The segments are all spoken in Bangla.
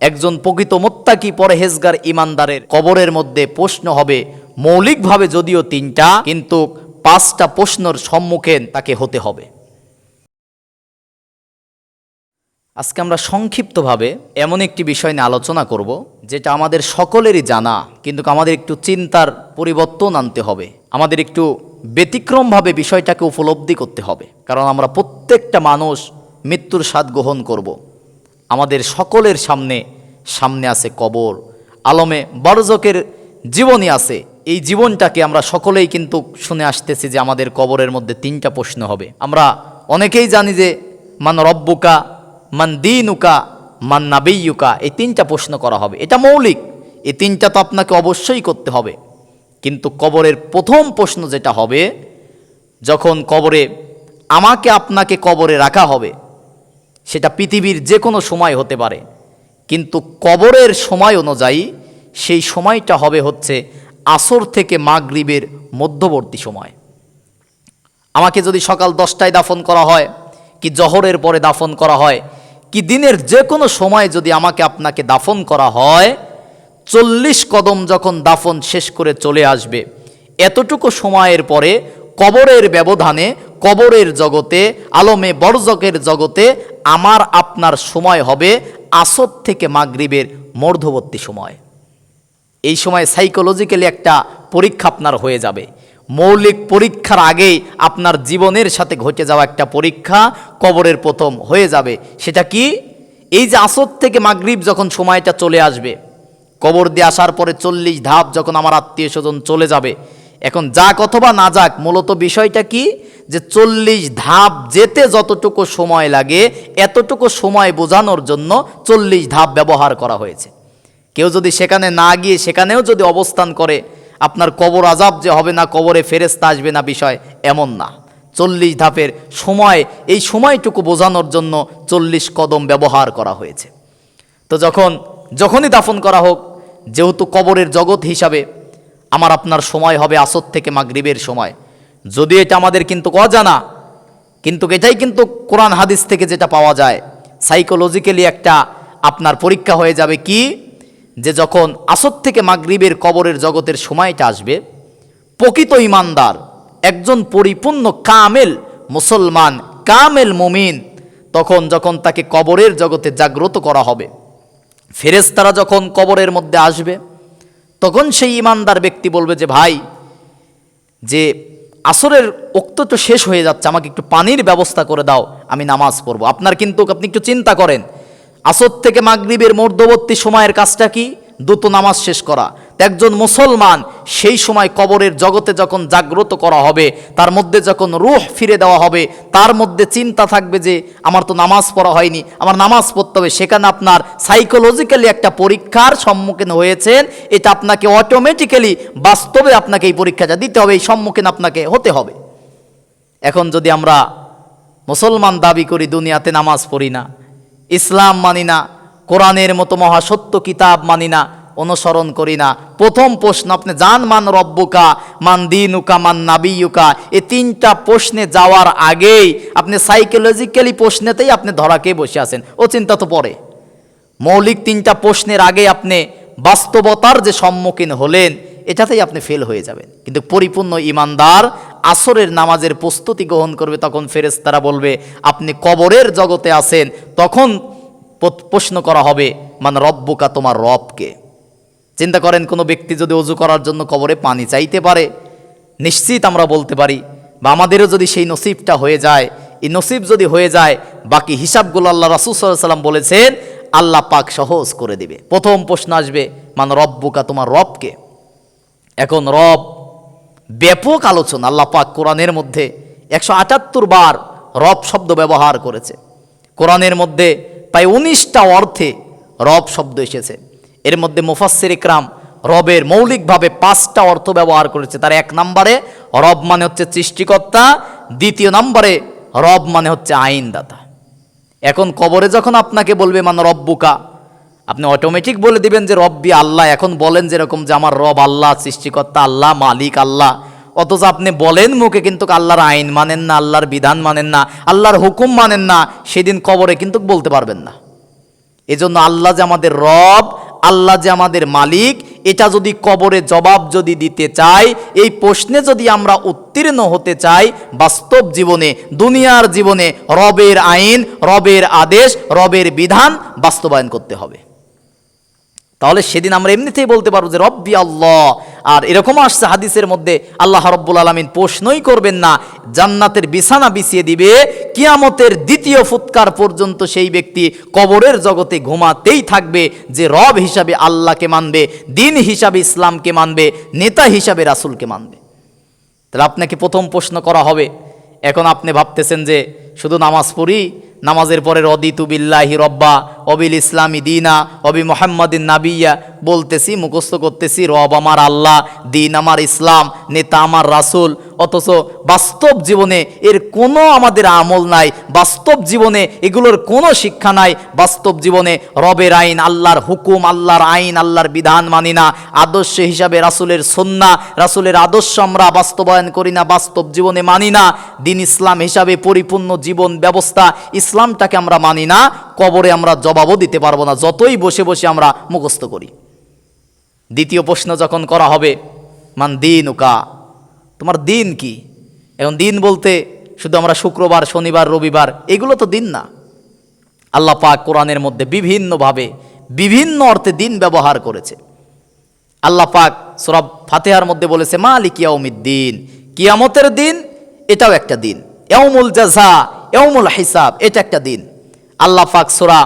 একজন প্রকৃত মোত্তাকি পরহেজগার ইমানদারের কবরের মধ্যে প্রশ্ন হবে, মৌলিকভাবে যদিও তিনটা, কিন্তু পাঁচটা প্রশ্নর সম্মুখীন তাকে হতে হবে আজকে আমরা সংক্ষিপ্তভাবে এমন একটি বিষয় নিয়ে আলোচনা করব, যেটা আমাদের সকলেরই জানা, কিন্তু আমাদের একটু চিন্তার পরিবর্তন আনতে হবে আমাদের একটু ব্যতিক্রমভাবে বিষয়টাকে উপলব্ধি করতে হবে, কারণ আমরা প্রত্যেকটা মানুষ মৃত্যুর স্বাদ গ্রহণ করব। আমাদের সকলের সামনে সামনে আছে কবর। আলমে বরজকের জীবনই আছে। এই জীবনটাকে আমরা সকলেই কিন্তু শুনে আসতেছি যে আমাদের কবরের মধ্যে তিনটা প্রশ্ন হবে। আমরা অনেকেই জানি যে, মান রব্বুকা, মান দিনুকা, মান নাবিয়ুকা এই তিনটা প্রশ্ন করা হবে। এটা মৌলিক। এই তিনটা তো আপনাকে অবশ্যই করতে হবে। কিন্তু কবরের প্রথম প্রশ্ন যেটা হবে, যখন কবরে আমাকে আপনাকে কবরে রাখা হবে সেটা পৃথিবীর যে কোনো সময় হতে পারে। কিন্তু কবরের সময় অনুযায়ী সেই সময়টা হবে হচ্ছে আসর থেকে মাগরিবের মধ্যবর্তী সময়। আমাকে যদি সকাল দশটায় দাফন করা হয়, কি জহরের পরে দাফন করা হয়, কি দিনের যে কোনো সময় যদি আমাকে আপনাকে দাফন করা হয়, চল্লিশ কদম যখন দাফন শেষ করে চলে আসবে, এতটুকু সময়ের পরে কবরের ব্যবধানে কবরের জগতে, আলমে বরজকের জগতে আমার আপনার সময় হবে আসর থেকে মাগরিবের মধ্যবর্তী সময়। এই সময় সাইকোলজিক্যালি একটা পরীক্ষা আপনার হয়ে যাবে। মৌলিক পরীক্ষার আগেই আপনার জীবনের সাথে ঘটে যাওয়া একটা পরীক্ষা কবরের প্রথম হয়ে যাবে। সেটা কি? এই যে আসর থেকে মাগরিব যখন সময়টা চলে আসবে, কবর দিয়ে আসার পরে চল্লিশ ধাপ যখন আমার আত্মীয় স্বজন চলে যাবে, এখন যাক অথবা না যাক, মূলত বিষয়টা কি? যে চল্লিশ ধাপ যেতে যতটুকু সময় লাগে, এতটুকু সময় বোঝানোর জন্য চল্লিশ ধাপ ব্যবহার করা হয়েছে। কেউ যদি সেখানে না গিয়ে সেখানেও যদি অবস্থান করে, আপনার কবর আজাব যে হবে না, কবরে ফেরেস্তা আসবে না বিষয় এমন না। চল্লিশ ধাপের সময়, এই সময়টুকু বোঝানোর জন্য চল্লিশ কদম ব্যবহার করা হয়েছে। তো যখন, যখনই দাফন করা হোক, যেহেতু কবরের জগৎ হিসাবে আমার আপনার সময় হবে আসর থেকে মাগরিবের সময় যদি এটা আমাদের কিন্তু অজানা, কিন্তু এটাই কিন্তু কোরআন হাদিস থেকে যেটা পাওয়া যায় সাইকোলজিক্যালি একটা আপনার পরীক্ষা হয়ে যাবে কি? যে যখন আসর থেকে মাগরিবের কবরের জগতের সময়টা আসবে, প্রকৃত ইমানদার, একজন পরিপূর্ণ কামেল মুসলমান, কামেল মুমিন, তখন যখন তাকে কবরের জগতে জাগ্রত করা হবে, ফেরেশতারা যখন কবরের মধ্যে আসবে, তখন সেই ইমানদার ব্যক্তি বলবে যে, ভাই, যে আসরের ওক্ত তো শেষ হয়ে যাচ্ছে, আমাকে একটু পানির ব্যবস্থা করে দাও, আমি নামাজ পড়ব। আপনার কিন্তু আপনি একটু চিন্তা করেন। আসর থেকে মাগরীবের মধ্যবর্তী সময়ের কাজটা কি? দ্রুত নামাজ শেষ করা। একজন মুসলমান সেই সময় কবরের জগতে যখন জাগ্রত করা হবে, তার মধ্যে যখন রুহ ফিরে দেওয়া হবে, তার মধ্যে চিন্তা থাকবে যে, আমার তো নামাজ পড়া হয়নি, আমার নামাজ পড়তে হবে। সেখানে আপনার সাইকোলজিক্যালি একটা পরীক্ষার সম্মুখীন হয়েছেন। এটা আপনাকে অটোমেটিক্যালি বাস্তবে আপনাকে এই পরীক্ষাটা দিতে হবে, এই সম্মুখীন আপনাকে হতে হবে। এখন যদি আমরা মুসলমান দাবি করি, দুনিয়াতে নামাজ পড়ি না, ইসলাম মানি না, কোরআনের মতো মহাসত্য কিতাব মানি না অনুসরণ করি না। প্রথম প্রশ্ন, আপনি জান মান রব্বুকা, মান দিনুকা, মান নাবিয়ুকা। এই তিনটা প্রশ্নে যাওয়ার আগেই আপনি সাইকোলজিক্যালি প্রশ্নেতেই আপনি ধরাকে বসে আছেন। ও চিন্তা তো পরে মৌলিক তিনটা প্রশ্নের আগে আপনি বাস্তবতার যে সম্মুখীন হলেন, এটাতেই আপনি ফেল হয়ে যাবেন। কিন্তু পরিপূর্ণ ইমানদার আসরের নামাজের প্রস্তুতি গ্রহণ করবে, তখন ফেরেশতারা বলবে, আপনি কবরের জগতে আছেন, তখন প্রশ্ন করা হবে মানে রব্বুকা, তোমার রবকে। চিন্তা করেন, কোনো ব্যক্তি যদি অজু করার জন্য কবরে পানি চাইতে পারে, নিশ্চিত আমরা বলতে পারি, বা আমাদেরও যদি সেই নসিবটা হয়ে যায়, এই নসিব যদি হয়ে যায়, বাকি হিসাবগুলো আল্লাহ রাসুল সাল্লাম বলেছেন, আল্লাহ পাক সহজ করে দিবে। প্রথম প্রশ্ন আসবে মানে রব্বুকা, তোমার রবকে? এখন রব ব্যাপক আলোচনা, আল্লাহ পাক কোরআনের মধ্যে একশো আটাত্তর বার রব শব্দ ব্যবহার করেছে। কোরআনের মধ্যে প্রায় উনিশটা অর্থে রব শব্দ এসেছে। এর মধ্যে মুফাসসির ইকরাম রবের মৌলিকভাবে পাঁচটা অর্থ ব্যবহার করেছে। তার এক নম্বরে রব মানে হচ্ছে সৃষ্টিকর্তা, দ্বিতীয় নম্বরে রব মানে হচ্ছে আইনদাতা। এখন কবরে যখন আপনাকে বলবে মানে রব্বুকা আপনি অটোমেটিক বলে দিবেন যে, রব্বি আল্লাহ এখন বলেন যেরকম যে, আমার রব আল্লাহ, সৃষ্টিকর্তা আল্লাহ, মালিক আল্লাহ অথচ আপনি বলেন মুখে কিন্তু আল্লাহর আইন মানেন না, আল্লাহর বিধান মানেন না, আল্লাহর হুকুম মানেন না, সেদিন কবরে কিন্তু বলতে পারবেন না। এজন্য আল্লাহ যে আমাদের রব আল্লাহ যে আমাদের মালিক, এটা যদি কবরে জবাব যদি দিতে চাই, এই প্রশ্নে যদি আমরা উত্তীর্ণ হতে চাই, বাস্তব জীবনে, দুনিয়ার জীবনে রবের আইন, রবের আদেশ, রবের বিধান বাস্তবায়ন করতে হবে। তাহলে সেদিন আমরা এমনিতেই বলতে পারব যে রব্বি আল্লাহ আর এরকম আসছে হাদিসের মধ্যে, আল্লাহ রব্বুল আলমিন প্রশ্নই করবেন না, জান্নাতের বিছানা বিছিয়ে দিবে, কিয়ামতের দ্বিতীয় ফুৎকার পর্যন্ত সেই ব্যক্তি কবরের জগতে ঘুমাতেই থাকবে, যে রব হিসাবে আল্লাহকে মানবে, দিন হিসাবে ইসলামকে মানবে, নেতা হিসাবে রাসূলকে মানবে। তাহলে আপনাকে প্রথম প্রশ্ন করা হবে, এখন আপনি ভাবতেছেন যে শুধু নামাজ পড়ি, নামাজের পরে রদিতু বিল্লাহি রব্বা, অবিল ইসলামী দিনা, অবি মোহাম্মদিন নাবিয়া বলতেছি, মুখস্থ করতেছি, রব আমার আল্লাহ, দিন আমার ইসলাম, নেতা আমার রাসূল, অথচ বাস্তব জীবনে এর কোনো আমাদের আমল নাই, বাস্তব জীবনে এগুলোর কোনো শিক্ষা নাই, বাস্তব জীবনে রবের আইন, আল্লাহর হুকুম, আল্লাহর আইন, আল্লাহর বিধান মানি না, আদর্শ হিসাবে রাসূলের সন্না রাসূলের আদর্শ আমরা বাস্তবায়ন করি না, বাস্তব জীবনে মানি না, দিন ইসলাম হিসাবে পরিপূর্ণ জীবন ব্যবস্থা ইসলামটাকে আমরা মানি না, কবরে আমরা জবাবও দিতে পারব না, যতই বসে বসে আমরা মুখস্থ করি। দ্বিতীয় প্রশ্ন যখন করা হবে, মান দিন উকা তোমার দিন কি? এখন দিন বলতে শুধু আমরা শুক্রবার, শনিবার, রবিবার, এগুলো তো দিন না। আল্লাহ পাক কোরআনের মধ্যে বিভিন্নভাবে, বিভিন্ন অর্থে দিন ব্যবহার করেছে। আল্লাহ পাক সরব ফাতেহার মধ্যে বলেছে, মালিক ইয়াউমিদ্দিন। কিয়ামতের দিন এটাও একটা দিন। এওমুল জাজা এওমুল হিসাব, এটা একটা দিন। আল্লাহ পাক সোরা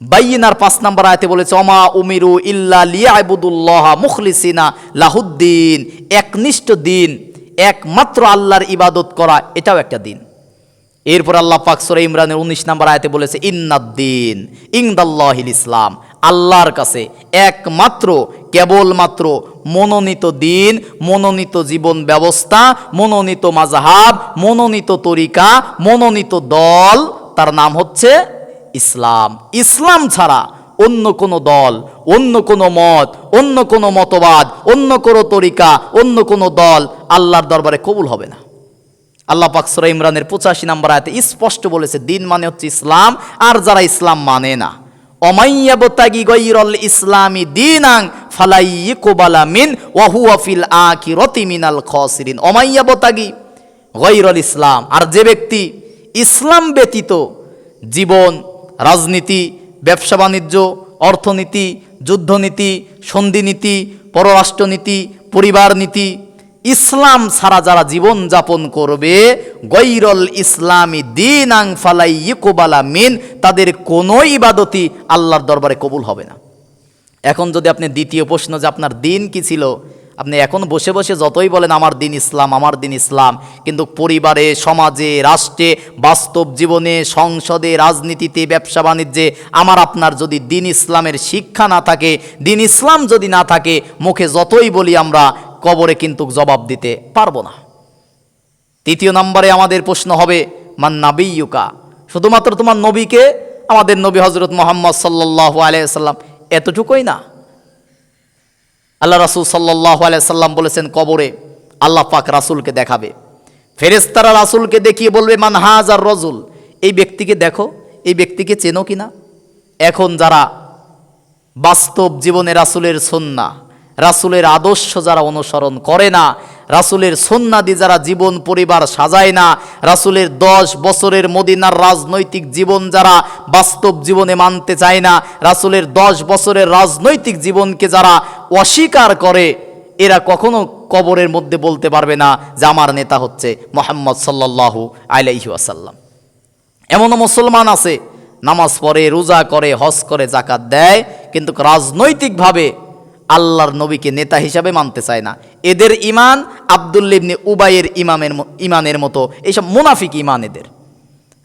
বাইনার পাঁচ নম্বর আয়তে বলেছে অমা উমিরু ইল্লা লিয়াবুদুল্লাহ মুখলিসিনা লাহুদ্দিন। একনিষ্ঠ দিন, একমাত্র আল্লাহর ইবাদত করা, এটাও একটা দিন। এরপর আল্লাহ সূরা ইমরানের উনিশ নম্বর আয়তে বলেছে ইন্নাদ্দিন ইংদাল্লাহিল ইসলাম। আল্লাহর কাছে একমাত্র, কেবলমাত্র মনোনীত দিন, মনোনীত জীবন ব্যবস্থা, মনোনীত মাজাহাব মনোনীত তরিকা, মনোনীত দল, তার নাম হচ্ছে ইসলাম। ইসলাম ছাড়া অন্য কোনো দল, অন্য কোনো মত, অন্য কোনো মতবাদ, অন্য কোনো তরিকা, অন্য কোনো দল আল্লাহর দরবারে কবুল হবে না। আল্লাহ পাক সূরা ইমরানের পঁচাশি নম্বর আয়াতে স্পষ্ট বলেছে, দিন মানে হচ্ছে ইসলাম, আর যারা ইসলাম মানে না। অমাইয়াবতাগি গৈরল ইসলামী দিনাং ফালাই কোবালা মিন ওয়াহুয়া ফিল আখিরতি মিনাল খসিরিন। অমাইয়াবতাগি গৈরল ইসলাম, আর যে ব্যক্তি ইসলাম ব্যতীত জীবন রাজনীতি, ব্যবসা বাণিজ্য, অর্থনীতি, যুদ্ধনীতি, সন্ধিনীতি, পররাষ্ট্রনীতি পরিবার নীতি ইসলাম ছাড়া যারা জীবন যাপন করবে, গৈরল ইসলামী দিন আং ফালাই ইকোবালা মিন, তাদের কোনো ইবাদতই আল্লাহর দরবারে কবুল হবে না। এখন যদি আপনি দ্বিতীয় প্রশ্ন যে আপনার দিন কি ছিল? আপনি এখন বসে বসে যতই বলেন, আমার দিন ইসলাম, আমার দিন ইসলাম। কিন্তু পরিবারে, সমাজে, রাষ্ট্রে, বাস্তব জীবনে, সংসদে, রাজনীতিতে, ব্যবসা বাণিজ্যে, আমার আপনার যদি দিন ইসলামের শিক্ষা না থাকে, দিন ইসলাম যদি না থাকে, মুখে যতই বলি আমরা, কবরে কিন্তু জবাব দিতে পারব না। তৃতীয় নম্বরে আমাদের প্রশ্ন হবে, মান নাবিয়ুকা? শুধুমাত্র তোমার নবীকে, আমাদের নবী হজরত মোহাম্মদ সাল্লাহ আলাইসাল্লাম এতটুকুই না। আল্লাহ রাসুল সাল্লাহ আলাইসাল্লাম বলেছেন কবরে আল্লাহ পাক রাসুলকে দেখাবে। ফেরেস্তারা রাসুলকে দেখিয়ে বলবে, মান হাজ আর রজুল? এই ব্যক্তিকে দেখো, এই ব্যক্তিকে চেনো কিনা? এখন যারা বাস্তব জীবনে রাসুলের সন্না, রাসুলের আদর্শ যারা অনুসরণ করে না, রাসুলের সন্ন্যাদি যারা জীবন, পরিবার সাজায় না, রাসুলের দশ বছরের মদিনার রাজনৈতিক জীবন যারা বাস্তব জীবনে মানতে চায় না, রাসুলের দশ বছরের রাজনৈতিক জীবনকে যারা অস্বীকার করে, এরা কখনো কবরের মধ্যে বলতে পারবে না যে আমার নেতা হচ্ছে মোহাম্মদ সাল্লাল্লাহু আলাইহি ওয়াসাল্লাম। এমনও মুসলমান আছে, নামাজ পড়ে, রোজা করে, হজ করে জাকাত দেয়, কিন্তু রাজনৈতিকভাবে আল্লাহর নবীকে নেতা হিসাবে মানতে চায় না। এদের ইমান আবদুল্লিবনে উবাইয়ের ইমামের ইমানের মতো, এইসব মুনাফিক ইমান এদের।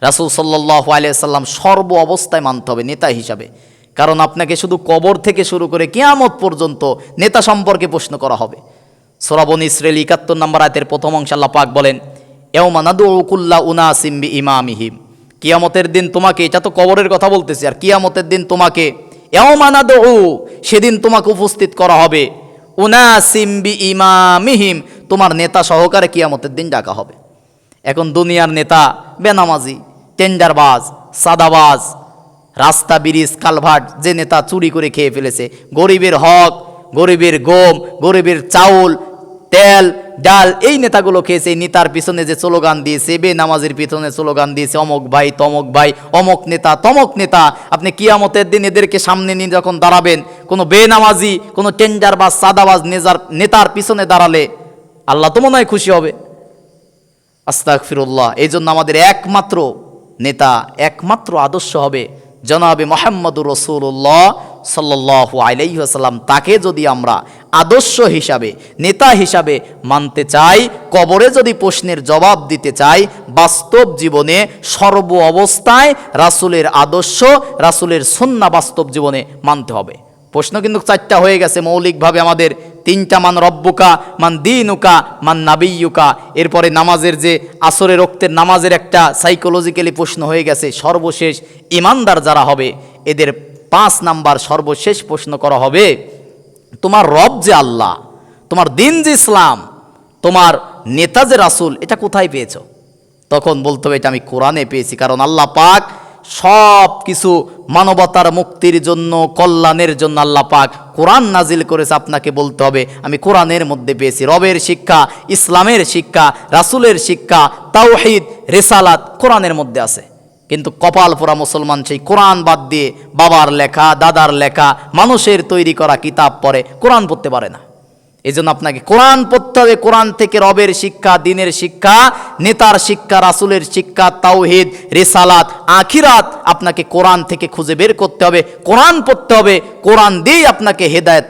রাসুল সাল্লাহ আলিয়াল্লাম সর্ব অবস্থায় মানতে হবে নেতা হিসাবে। কারণ আপনাকে শুধু কবর থেকে শুরু করে কিয়ামত পর্যন্ত নেতা সম্পর্কে প্রশ্ন করা হবে। সোরাবন ইসরেল একাত্তর নম্বর আয়তের প্রথম অংশ আল্লাহ পাক বলেন এওমানাদুকুল্লা উনা সিম্বি ইমামিহিম কিয়ামতের দিন তোমাকে, এটা তো কবরের কথা বলতেছি, আর কিয়ামতের দিন তোমাকে এওমানাদু সেদিন তোমাকে উপস্থিত করা হবে উনা সিম্বি ইমামিহিম তোমার নেতা সহকারে কিয়ামতের দিন ডাকা হবে। এখন দুনিয়ার নেতা, বেনামাজি, টেন্ডারবাজ, সাদাবাজ রাস্তা, ব্রিজ, কালভার্ট, যে নেতা চুরি করে খেয়ে ফেলেছে। গরিবের হক, গরিবের গম, গরিবের চাউল, তেল, ডাল, এই নেতাগুলো খেয়েছে। নেতার পিছনে যে স্লোগান দিয়েছে বে নামাজের পিছনে স্লোগান দিয়েছে, অমক ভাই, তমক ভাই, অমক নেতা, তমক নেতা। আপনি কিয়ামতের দিন এদেরকে সামনে নিয়ে যখন দাঁড়াবেন, কোনো বেনামাজি, কোনো টেন্ডার বা সাদাবাজ নেজার, নেতার পিছনে দাঁড়ালে আল্লাহ তো মনে হয় খুশি হবে। আস্তাক ফিরুল্লাহ এই জন্য আমাদের একমাত্র নেতা, একমাত্র আদর্শ হবে। জনাবে মোহাম্মদুর রসুল্লাহ সাল্লাহ আলাইসাল্লাম তাকে যদি আমরা আদর্শ হিসাবে, নেতা হিসাবে মানতে চাই, কবরে যদি প্রশ্নের জবাব দিতে চাই, বাস্তব জীবনে সর্ব অবস্থায় রাসুলের আদর্শ, রাসুলের সন্না বাস্তব জীবনে মানতে হবে। প্রশ্ন কিন্তু চারটা হয়ে গেছে, মৌলিকভাবে আমাদের তিনটা মান রব্বুকা, মান দিনুকা, মান নাবিয়ুকা এরপরে নামাজের যে আসরে রক্তের নামাজের একটা সাইকোলজিক্যালি প্রশ্ন হয়ে গেছে, সর্বশেষ ইমানদার যারা হবে, এদের পাঁচ নাম্বার সর্বশেষ প্রশ্ন করা হবে, তোমার রব যে আল্লাহ, তোমার দিন যে ইসলাম, তোমার নেতা যে রাসুল, এটা কোথায় পেয়েছ? তখন বলতে হবে এটা আমি কোরআনে পেয়েছি, কারণ আল্লাহ পাক সব কিছু মানবতার মুক্তির জন্য, কল্যাণের জন্য আল্লাহ পাক কোরআন নাজিল করেছে, আপনাকে বলতে হবে, আমি কোরআনের মধ্যে পেয়েছি। রবের শিক্ষা, ইসলামের শিক্ষা, রাসুলের শিক্ষা, তাওহিদ, রেসালাত কোরআনের মধ্যে আছে। কিন্তু কপাল পোড়া মুসলমান সেই কোরআন বাদ দিয়ে বাবার লেখা, দাদার লেখা, মানুষের তৈরি করা কিতাব পড়ে, কোরআন পড়তে পারে না। এই জন্য আপনাকে কোরআন পড়তে হবে। কোরআন থেকে রবের শিক্ষা, দিনের শিক্ষা, নেতার শিক্ষা, রাসুলের শিক্ষা, তাওহিদ, রেসালাত, আখিরাত আপনাকে কোরআন থেকে খুঁজে বের করতে হবে। কোরআন পড়তে হবে। কোরআন দিয়েই আপনাকে হেদায়ত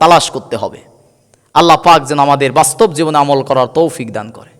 তালাশ করতে হবে। আল্লাহ পাক যেন আমাদের বাস্তব জীবনে আমল করার তৌফিক দান করে।